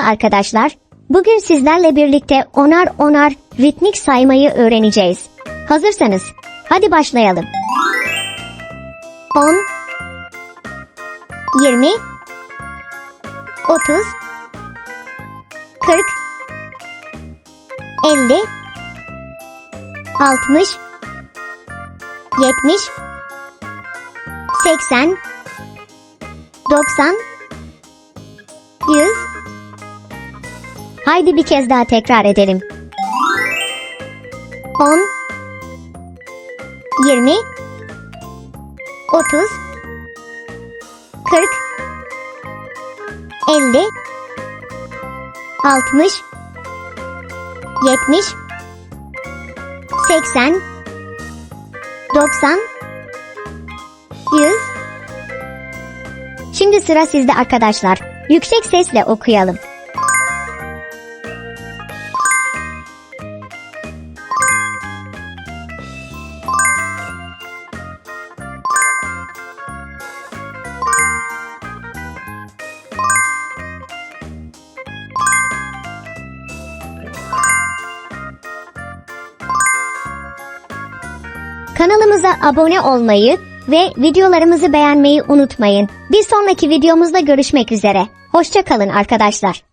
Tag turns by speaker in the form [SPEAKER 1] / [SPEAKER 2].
[SPEAKER 1] arkadaşlar. Bugün sizlerle birlikte onar onar ritmik saymayı öğreneceğiz. Hazırsanız hadi başlayalım. 10 20 30 40 50 60 70 80 90 100 Haydi bir kez daha tekrar edelim. 10 20 30 40 50 60 70 80 90 100 Şimdi sıra sizde arkadaşlar. Yüksek sesle okuyalım. Kanalımıza abone olmayı ve videolarımızı beğenmeyi unutmayın. Bir sonraki videomuzda görüşmek üzere. Hoşçakalın arkadaşlar.